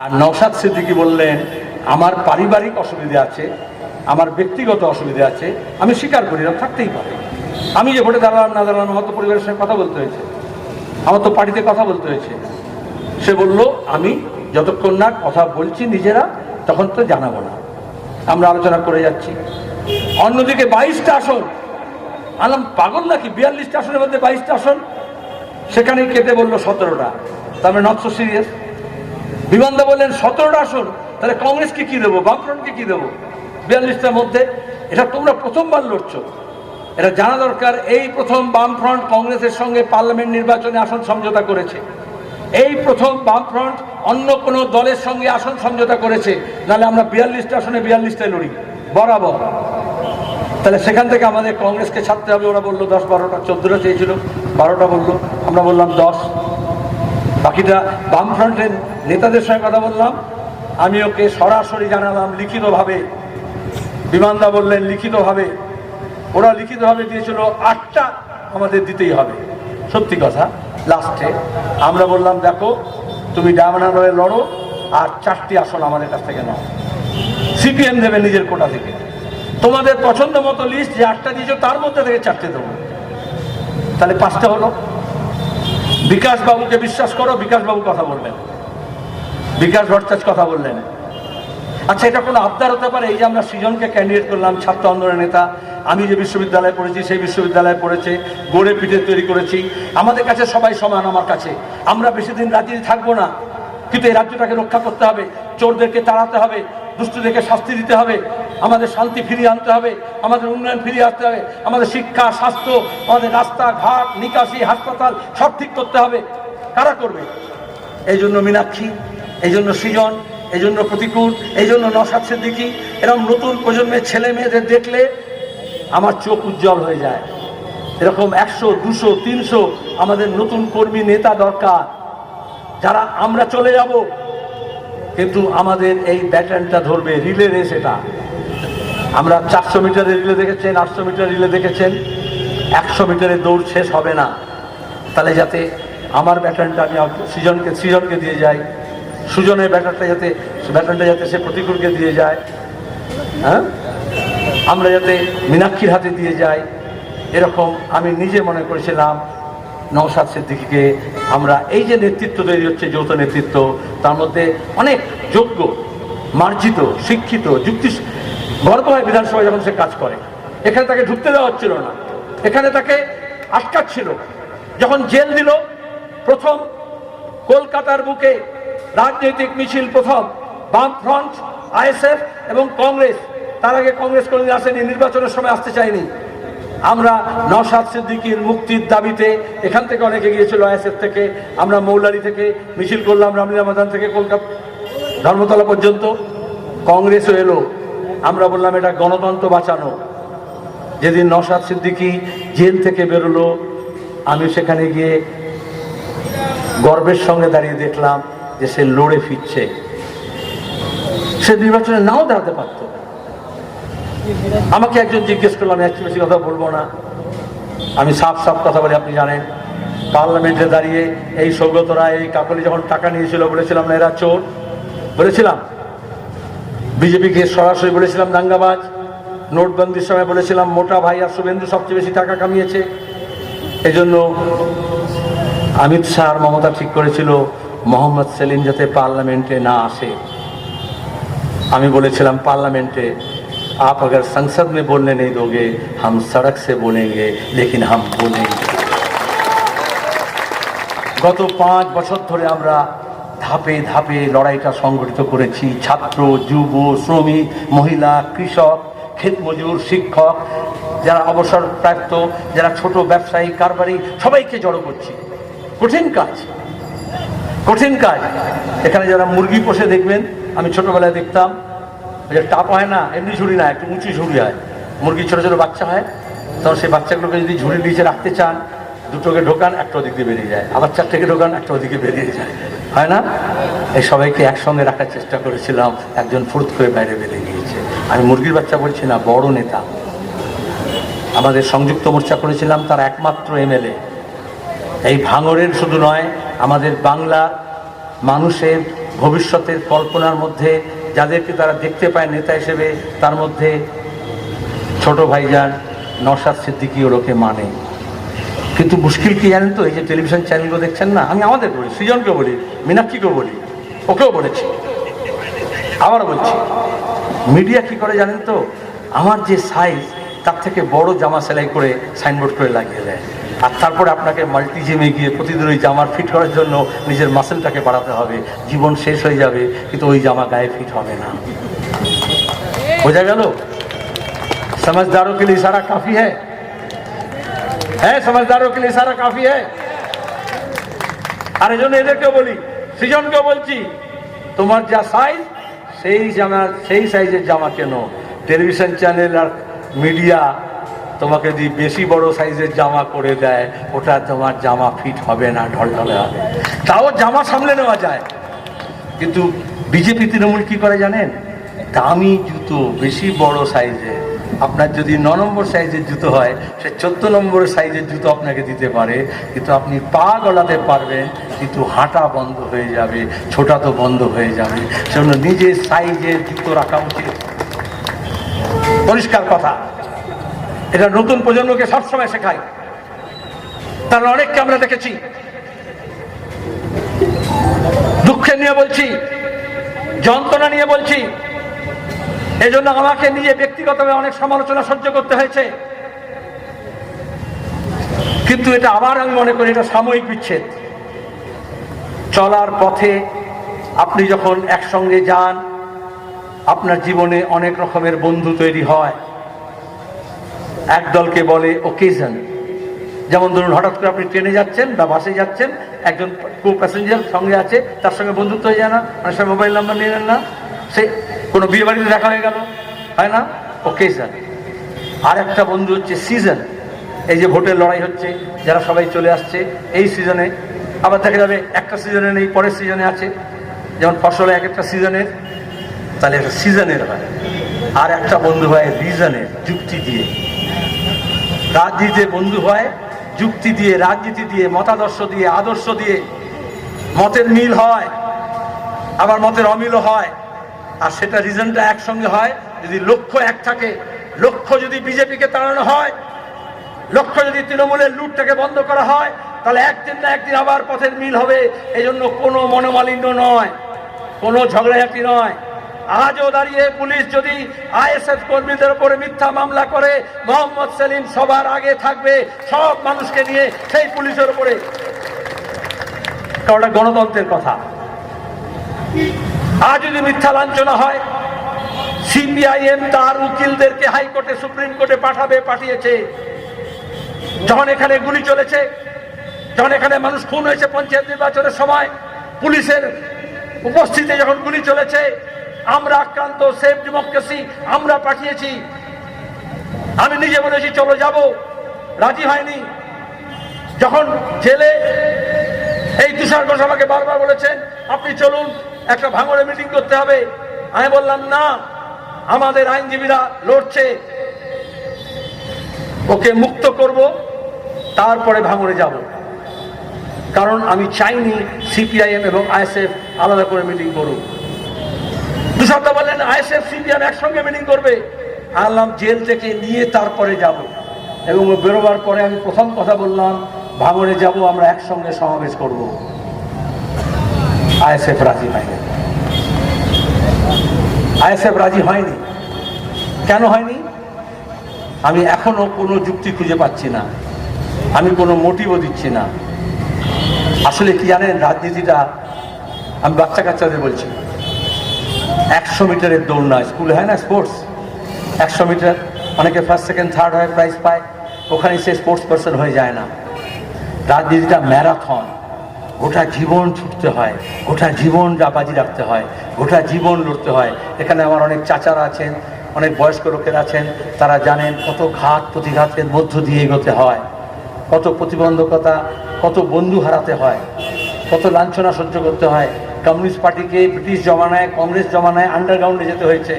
আর নওশাদ সিদ্দিকি বললেন, আমার পারিবারিক অসুবিধা আছে, আমার ব্যক্তিগত অসুবিধা আছে, আমি স্বীকার করি না, থাকতেই পারে। আমি যে ভোটে দাঁড়ালাম, না দাঁড়ালাম, আমার তো পরিবারের সঙ্গে কথা বলতে হয়েছে। আমার তো পার্টিতে কথা বলতে হয়েছে। সে বলল, আমি যতক্ষণ না কথা বলছি নিজেরা, তখন তো জানাব না। আমরা আলোচনা করে যাচ্ছি। অন্যদিকে বাইশটা আসন, আলাম পাগল নাকি? বিয়াল্লিশটা আসনের মধ্যে বাইশটা আসন। সেখানেই কেটে বলল, সতেরোটা। তার মানে নট সো সিরিয়াস বিমানদা বললেন, সতেরোটা আসন, তাহলে কংগ্রেসকে কি দেবো, বামফ্রন্টকে কি দেবো? বিয়াল্লিশটার মধ্যে, এটা তোমরা প্রথমবার লড়ছো। এটা জানা দরকার, এই প্রথম বামফ্রন্ট কংগ্রেসের সঙ্গে পার্লামেন্ট নির্বাচনে আসন সমঝোতা করেছে। এই প্রথম বামফ্রন্ট অন্য কোনো দলের সঙ্গে আসন সমঝোতা করেছে। নাহলে আমরা বিয়াল্লিশটা আসনে বিয়াল্লিশটায় লড়ি। বরাবর। তাহলে সেখান থেকে আমাদের কংগ্রেসকে ছাড়তে হবে। ওরা বলল, দশ, বারোটা, চোদ্দোটা চেয়েছিল। বারোটা বলল। আমরা বললাম, দশ। বাকিটা বামফ্রন্টের নেতাদের সঙ্গে কথা বললাম। আমি ওকে সরাসরি জানালাম লিখিতভাবে বিমানদা বললেন লিখিতভাবে। ওরা লিখিতভাবে দিয়েছিল, আটটা আমাদের দিতেই হবে। সত্যি কথা, লাস্টে আমরা বললাম, দেখো, তুমি ডায়মন্ড লড়ো, আর চারটি আসন আমাদের কাছ থেকে নাও। সিপিএম দেবে নিজের কোটা থেকে। তোমাদের পছন্দ মতো লিস্ট যে আটটা দিয়েছ, তার মধ্যে থেকে চারটে দেবো। তাহলে পাঁচটা হলো। বিকাশ বাবুকে বিশ্বাস করো বিকাশ বাবু কথা বললেন বিকাশ ভট্টাচ কথা বললেন। আচ্ছা এটা কোনো আবদার হতে পারে? এই যে আমরা সৃজনকে ক্যান্ডিডেট করলাম, ছাত্র আন্দোলনের নেতা, আমি যে বিশ্ববিদ্যালয়ে পড়েছি, সেই বিশ্ববিদ্যালয়ে পড়েছে, গড়ে পিঠে তৈরি করেছি। আমাদের কাছে সবাই সমান আমার কাছে। আমরা বেশি দিন রাজ্যে থাকব না, কিন্তু এই রাজ্যটাকে রক্ষা করতে হবে, চোরদেরকে তাড়াতে হবে, দুষ্টদেরকে শাস্তি দিতে হবে। আমাদের শান্তি ফিরিয়ে আনতে হবে, আমাদের উন্নয়ন ফিরিয়ে আসতে হবে, আমাদের শিক্ষা, স্বাস্থ্য, আমাদের রাস্তা ঘাট নিকাশি, হাসপাতাল, সব ঠিক করতে হবে। কারা করবে? এই জন্য মীনাক্ষী, এই জন্য সৃজন, এই জন্য প্রতিকূল, এই জন্য নসাদ সিদ্দিকি, এরকম নতুন প্রজন্মের ছেলে মেয়েদের দেখলে আমার চোখ উজ্জ্বল হয়ে যায়। এরকম একশো, দুশো, তিনশো আমাদের নতুন কর্মী নেতা দরকার। যারা আমরা চলে যাব, কিন্তু আমাদের এই ব্যাটার্নটা ধরবে, রিলে রেস এটা। আমরা চারশো মিটারের রিলে দেখেছেন, আটশো মিটার রিলে দেখেছেন। একশো মিটারের দৌড় শেষ হবে না। তাহলে যাতে আমার ব্যাটার্নটা আমি সৃজনকে সৃজনকে দিয়ে যাই, সুজনের ব্যাটারটা যাতে ব্যাটার্নটা যাতে সে প্রতিকূলকে দিয়ে যায় হ্যাঁ? আমরা যাতে মীনাক্ষীর হাতে দিয়ে যাই, এরকম আমি নিজে মনে করেছিলাম নওশাদ সিদ্দিকিকে। আমরা এই যে নেতৃত্ব তৈরি হচ্ছে, যৌথ নেতৃত্ব, তার মধ্যে অনেক যোগ্য, মার্জিত, শিক্ষিত, যুক্তি হয় বিধানসভায় যখন সে কাজ করে, এখানে তাকে ঢুকতে দেওয়া হচ্ছিল না। এখানে তাকে আটকাচ্ছিল। যখন জেল দিল, প্রথম কলকাতার বুকে রাজনৈতিক মিছিল, প্রথম বাম ফ্রন্ট আইএসএফ এবং কংগ্রেস, তার আগে কংগ্রেস কোনোদিন আসেনি, নির্বাচনের সময় আসতে চায়নি। আমরা নওশাদ সিদ্দিকির মুক্তির দাবিতে এখান থেকে অনেকে গিয়েছিল আইএসএফ থেকে, আমরা মৌলারি থেকে মিছিল করলাম, রামলীলা ময়দান থেকে কলকাতা ধর্মতলা পর্যন্ত। কংগ্রেসও এলো। আমরা বললাম, এটা গণতন্ত্র বাঁচানো। যেদিন নওশাদ সিদ্দিকি জেল থেকে বেরোলো, আমি সেখানে গিয়ে গর্বের সঙ্গে দাঁড়িয়ে দেখলাম যে সে লড়ে ফিরছে। সে নির্বাচনে নাও দাঁড়াতে পারত। আমাকে একজন জিজ্ঞেস করল, আমি একটু বেশি কথা বলব না। আমি সাফ সাফ কথা বলি, আপনি জানেন, পার্লামেন্টে দাঁড়িয়ে এই সৌগত রায় এই কাকলি যখন টাকা নিয়েছিল, বলেছিলাম না এরা চোর? বলেছিলাম। বিজেপিকে সরাসরি বলেছিলাম দাঙ্গাবাজ নোটবন্দির সময় বলেছিলাম মোটা ভাই আর শুভেন্দু সবচেয়ে বেশি টাকা কামিয়েছে এজন্য अमित शाह और ममता ठीक করেছিল মোহাম্মদ সেলিম যাতে পার্লামেন্টে না আসে আমি বলেছিলাম পার্লামেন্টে आप अगर संसद में बोलने नहीं दोगे हम सड़क से बोलेंगे लेकिन हम बोलेंगे গত পাঁচ বছর ধরে আমরা ধাপে ধাপে লড়াইটা সংগঠিত করেছি। ছাত্র, যুব, শ্রমিক, মহিলা, কৃষক, ক্ষেত মজুর, শিক্ষক, যারা অবসরপ্রাপ্ত, যারা ছোট ব্যবসায়ী, কারবারি, সবাইকে জড়ো করছি। কঠিন কাজ। কঠিন কাজ। এখানে যারা মুরগি পোষে দেখবেন, আমি ছোটবেলায় দেখতাম, যে টাপ হয় না, এমনি ঝুড়ি না, একটু উঁচু ঝুড়ি হয়। মুরগির ছোট ছোটো বাচ্চা হয়, তখন সেই বাচ্চাগুলোকে যদি ঝুড়ির নিচে রাখতে চান, দুটোকে ঢোকান, একটা ওদিকে বেরিয়ে যায়। আবার চারটেকে ঢোকান, একটা ওদিকে বেরিয়ে যায়। হয় না? এই সবাইকে একসঙ্গে রাখার চেষ্টা করেছিলাম, একজন ফুরত করে বাইরে বেরিয়ে গিয়েছে। আমি মুরগির বাচ্চা বলছি না, বড় নেতা। আমাদের সংযুক্ত মোর্চা করেছিলাম তার একমাত্র এমএলএ। এই ভাঙরের শুধু নয়, আমাদের বাংলা মানুষের ভবিষ্যতের কল্পনার মধ্যে, যাদেরকে তারা দেখতে পায় নেতা হিসেবে, তার মধ্যে ছোট ভাইজান নসাদ সিদ্দিকি ওরকে মানে। কিন্তু মুশকিল কি জানেন তো? এই যে টেলিভিশন চ্যানেলগুলো দেখছেন না? আমি আমাদের বলি, সৃজনকে বলি মীনাক্ষীকে বলি, ওকেও বলেছি আবার বলছি। মিডিয়া কি করে জানেন তো? আমার যে সাইজ তার থেকে বড় জামা সেলাই করে সাইনবোর্ড করে লাগিয়ে দেয়। আর তারপরে আপনাকে মাল্টি জিমে গিয়ে প্রতিদিন ওই জামার ফিট করার জন্য নিজের মাসেলটাকে বাড়াতে হবে। জীবন শেষ হয়ে যাবে, কিন্তু ওই জামা গায়ে ফিট হবে না। বোঝা গেল? সমাজদারও কে ইশারা কাফি হ্যাঁ? হ্যাঁ সমাজদারও কে সারা কাফি হ্যাঁ আর জন্য এদেরকে বলি সৃজনকে বলছি তোমার যা সাইজ সেই জামা সেই সাইজের জামা কেন টেলিভিশন চ্যানেল আর মিডিয়া তোমাকে যদি বেশি বড় সাইজের জামা করে দেয় ওটা তোমার জামা ফিট হবে না ঢলঢলে হবে তাও জামা সামলে নেওয়া যায় কিন্তু বিজেপি তৃণমূল কি করে জানেন দামি জুতো বেশি বড় সাইজের আপনার যদি ন নম্বর সাইজের জুতো হয়, সে চোদ্দ নম্বর সাইজের জুতো আপনাকে দিতে পারে, কিন্তু আপনি পা গলাতে পারবেন, কিন্তু হাঁটা বন্ধ হয়ে যাবে, ছোটা তো বন্ধ হয়ে যাবে। সেজন্য নিজের সাইজের জুতো রাখা উচিত। পরিষ্কার কথা। এটা নতুন প্রজন্মকে সবসময় শেখায়। তারা অনেককে আমরা দেখেছি। দুঃখে নিয়ে বলছি, যন্ত্রণা নিয়ে বলছি। এজন্য আমাকে নিয়ে ব্যক্তিগতভাবে অনেক সমালোচনা সহ্য করতে হয়েছে। কিন্তু এটা আবার আমি মনে করি এটা সাময়িক বিচ্ছেদ। চলার পথে আপনি যখন একসঙ্গে যান, আপনার জীবনে অনেক রকমের বন্ধু তৈরি হয়। এক দলকে বলে ওকেশন যেমন ধরুন, হঠাৎ করে আপনি ট্রেনে যাচ্ছেন বা বাসে যাচ্ছেন, একজন কো প্যাসেঞ্জার সঙ্গে আছে, তার সঙ্গে বন্ধুত্ব হয়ে যায় না অনেক সময় মোবাইল নাম্বার নিয়ে নেন না। সে কোনো বিয়ে বাড়িতে দেখা হয়ে গেল? হয় না? ওকেশন আর একটা বন্ধু হচ্ছে সিজন এই যে ভোটের লড়াই হচ্ছে, যারা সবাই চলে আসছে, এই সিজনে আবার দেখা যাবে একটা সিজনে নেই, পরের সিজনে আছে। যেমন ফসলে এক একটা সিজনের তাহলে একটা সিজনের হয়। আর একটা বন্ধু হয় রিজনের যুক্তি দিয়ে। রাজনীতিতে বন্ধু হয় যুক্তি দিয়ে, রাজনীতি দিয়ে, মতাদর্শ দিয়ে, আদর্শ দিয়ে। মতের মিল হয়, আবার মতের অমিলও হয়। আর সেটা রিজনটা একসঙ্গে হয়, যদি লক্ষ্য এক থাকে, লক্ষ্য যদি বিজেপিকে তাড়ানো হয়, লক্ষ্য যদি তৃণমূলের লুটটাকে বন্ধ করা হয়, তাহলে একদিন না একদিন আবার পথের মিল হবে এই জন্য কোনো মনোমালিন্য নয়, কোনো ঝগড়াঝাটি নয়। আজও দাঁড়িয়ে পুলিশ যদি আইএসএফ কর্মীদের উপরে মিথ্যা মামলা করে, মোহাম্মদ সেলিম সবার আগে থাকবে, সব মানুষকে নিয়ে সেই পুলিশের উপরে। গণতন্ত্রের কথা। আজ যদি মিথ্যা লাঞ্ছনা হয়, সিপিআইএম তার উকিলদেরকে হাইকোর্টে, সুপ্রিম কোর্টে পাঠাবে, পাঠিয়েছে। যখন এখানে গুলি চলেছে, যখন এখানে মানুষ খুন হয়েছে পঞ্চায়েত নির্বাচনের সময়, পুলিশের উপস্থিতি যখন গুলি চলেছে, আমরা আক্রান্ত, সেফ ডেমোক্রেসি আমরা পাঠিয়েছি। আমি নিজে বলেছি, চলো যাব। রাজি হয়নি। যখন জেলে এই তুষার ঘোষ আমাকে বারবার বলেছেন, আপনি চলুন একটা ভাঙড়ে মিটিং করতে হবে। আমি বললাম, না, আমাদের আইনজীবীরা লড়ছে। ওকে মুক্ত করব, তারপরে ভাঙড়ে যাব। কারণ আমি চাইনি সিপিআইএম এবং আইএসএফ আলাদা করে মিটিং করুক। তুষারদা বললেন, আইএসএফ সিপিএম একসঙ্গে মিটিং করবে। আনলাম জেল থেকে নিয়ে তারপরে যাব। এবং বেরোবার পরে আমি প্রথম কথা বললাম, ভাঙড়ে যাব, আমরা একসঙ্গে সমাবেশ করব। আইএসএফ রাজি হয়নি। আইএসএফ রাজি হয়নি। কেন হয়নি? আমি এখনও কোনো যুক্তি খুঁজে পাচ্ছি না। আমি কোনো মোটিভও দিচ্ছি না। আসলে কি জানেন, রাজনীতিটা আমি বাচ্চা কাচ্চাদের বলছি। একশো মিটারের দৌড় নয়, স্কুলে হয় না স্পোর্টস? একশো মিটার, অনেকে ফার্স্ট সেকেন্ড থার্ড হয় প্রাইজ পায়। ওখানে সে স্পোর্টস পার্সন হয়ে যায় না। রাজনীতিটা ম্যারাথন গোটা জীবন ছুটতে হয়, গোটা জীবন বাজি রাখতে হয়, গোটা জীবন লড়তে হয়। এখানে আমার অনেক চাচারা আছেন, অনেক বয়স্ক লোকেরা আছেন, তারা জানেন কত ঘাত প্রতিঘাতের মধ্য দিয়ে এগোতে হয়, কত প্রতিবন্ধকতা, কত বন্ধু হারাতে হয়, কত লাঞ্ছনা সহ্য করতে হয়। কমিউনিস্ট পার্টিকে ব্রিটিশ জমানায়, কংগ্রেস জমানায় আন্ডারগ্রাউন্ডে যেতে হয়েছে।